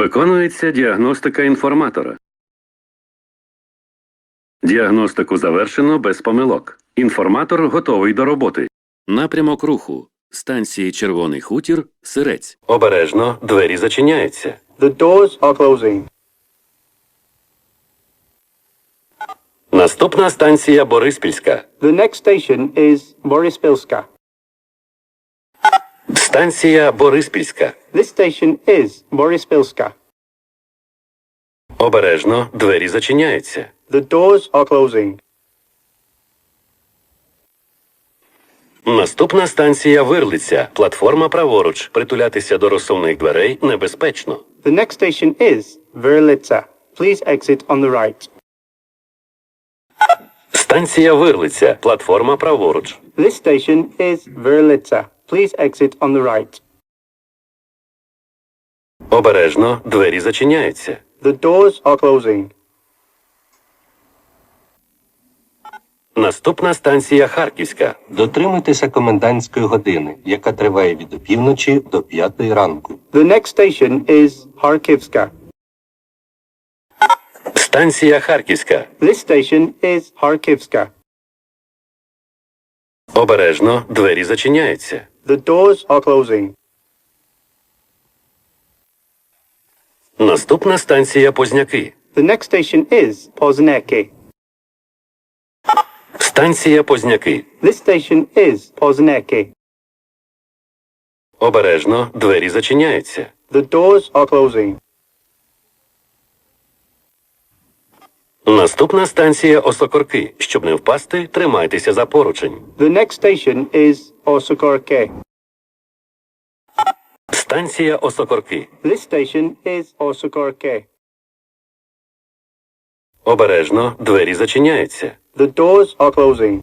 Виконується діагностика інформатора. Діагностику завершено без помилок. Інформатор готовий до роботи. Напрямок руху. Станції Червоний хутір, Сирець. Обережно, двері зачиняються. The doors are closing. Наступна станція Бориспільська. The next station is Borispilska. Станція Бориспільська. This station is Borispilska. Обережно, двері зачиняються. The doors are closing. Наступна станція Вирлиця. Платформа праворуч. Притулятися до розсувних дверей небезпечно. The next station is Virlitsa. Please exit on the right. Станція Вирлиця. Платформа праворуч. This station is Virlitsa. Please exit on the right. Обережно, двері зачиняються. The doors are closing. Наступна станція Харківська. Дотримуйтеся комендантської години, яка триває від опівночі до п'ятої ранку. The next station is Kharkivska. Станція Харківська. This station is Kharkivska. Обережно, двері зачиняються. The doors are closing. Наступна станція Позняки. The next station is Pozneki. Станція Позняки. This station is Pozneki. Обережно, двері зачиняються. The doors are closing. Наступна станція Осокорки. Щоб не впасти, тримайтеся за поручень. The next station is Osokorke. Станція Осокорки. This station is Osokorke. Обережно, двері зачиняються. The doors are closing.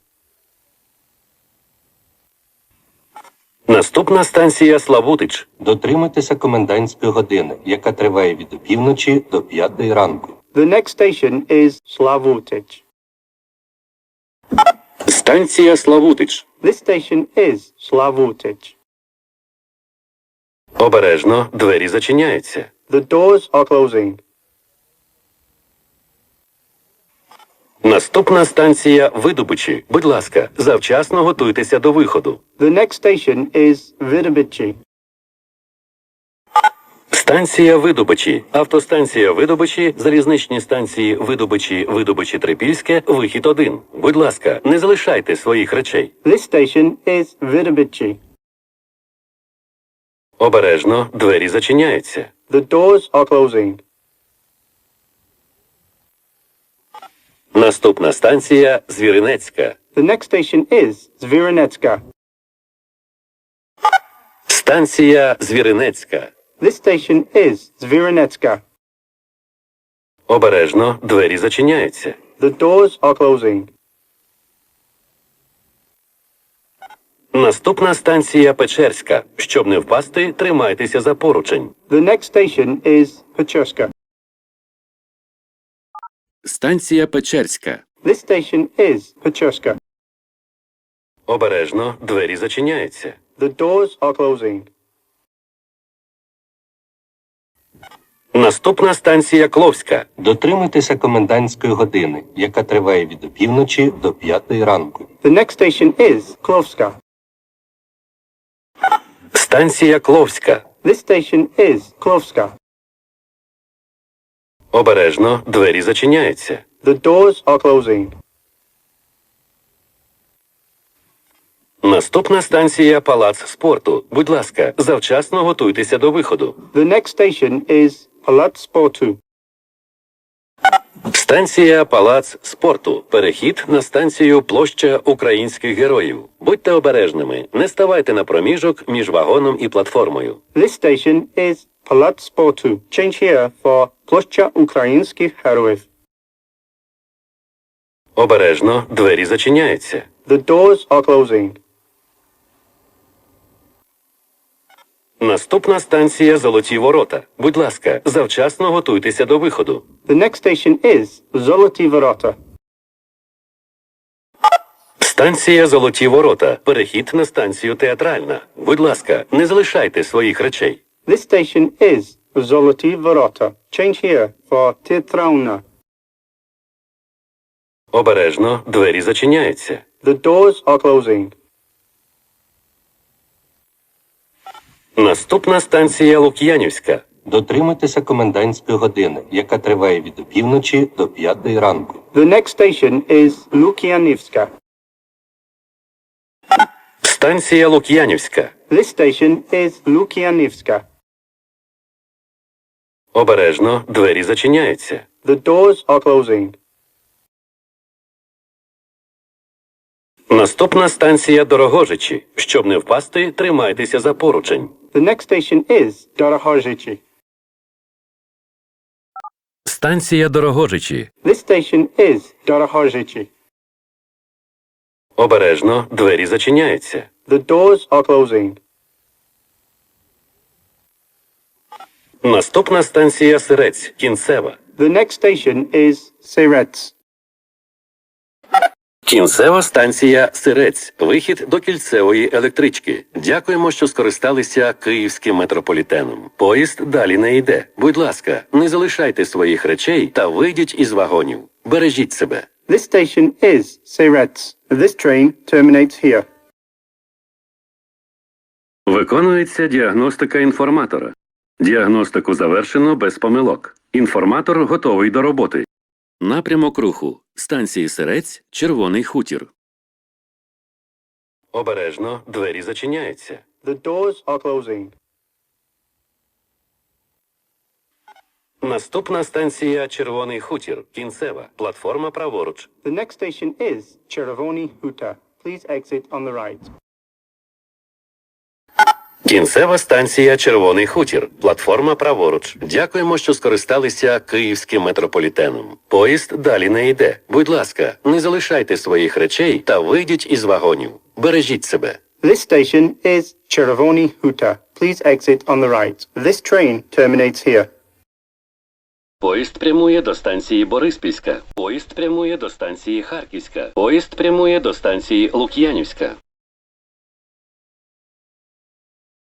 Наступна станція Славутич. Дотримуйтеся комендантської години, яка триває від опівночі до п'ятої ранку. The next station is Slavutich. Станція Славутич. This station is Slavutich. Обережно, двері зачиняються. The doors are closing. Наступна станція Видобичі. Будь ласка, завчасно готуйтеся до виходу. The next station is Vidabichi. Станція Видобичі. Автостанція Видобичі, залізничні станції Видобичі, Видобичі Трипільське, вихід 1. Будь ласка, не залишайте своїх речей. This station is Vidabichi. Обережно, двері зачиняються. The doors are closing. Наступна станція Звіринецька. The next station is Zvironetska. Станція Звіринецька. This station is Zvironetska. Обережно, двері зачиняються. The doors are closing. Наступна станція Печерська. Щоб не впасти, тримайтеся за поручень. The next station is Pecherska. Станція Печерська. This station is Pecherska. Обережно, двері зачиняються. The doors are closing. Наступна станція Кловська. Дотримуйтеся комендантської години, яка триває від опівночі до п'ятої ранку. The next station is Klovska. Станція Кловська. This station is Klovska. Обережно, двері зачиняються. The doors are closing. Наступна станція Палац спорту. Будь ласка, завчасно готуйтеся до виходу. The next station is Palat Sportu. Станція Палац спорту. Перехід на станцію Площа українських героїв. Будьте обережними, не ставайте на проміжок між вагоном і платформою. This station is Palat Sportu. Change here for Ploshcha Ukrainskih Heroiv. Обережно, двері зачиняються. The doors are closing. Наступна станція Золоті ворота. Будь ласка, завчасно готуйтеся до виходу. The next station is Zoloty Vorota. Станція Золоті ворота. Перехід на станцію театральна. Будь ласка, не залишайте своїх речей. This station is Zoloty Vorota. Change here for Titrauna. Обережно, двері зачиняються. The doors are closing. Наступна станція Лук'янівська. Дотримуйтеся комендантської години, яка триває від опівночі до п'ятої ранку. The next station is Lukianivska. Станція Лук'янівська. This station is Lukianivska. Обережно, двері зачиняються. The doors are closing. Наступна станція Дорогожичі. Щоб не впасти, тримайтеся за поручень. The next station is Dorohojichi. Станція Дорогожичі. This station is Dorohojichi. Обережно, двері зачиняються. The doors are closing. Наступна станція Сирець. Кінцева. The next station is Sirets. Кінцева станція Сирець. Вихід до кільцевої електрички. Дякуємо, що скористалися київським метрополітеном. Поїзд далі не йде. Будь ласка, не залишайте своїх речей та вийдіть із вагонів. Бережіть себе. This station is Sirets. This train terminates here. Виконується діагностика інформатора. Діагностику завершено без помилок. Інформатор готовий до роботи. Напрямок руху. Станції Сирець, Червоний хутір. Обережно, двері зачиняються. The doors are closing. Наступна станція Червоний хутір. Кінцева. Платформа праворуч. The next station is Chervoni Huta. Please exit on the right. Кінцева станція Червоний хутір. Платформа праворуч. Дякуємо, що скористалися київським метрополітеном. Поїзд далі не йде. Будь ласка, не залишайте своїх речей та вийдіть із вагонів. Бережіть себе. This station is Chervoni Huta. Please exit on the right. This train terminates here. Поїзд прямує до станції Бориспільська. Поїзд прямує до станції Харківська. Поїзд прямує до станції Лук'янівська.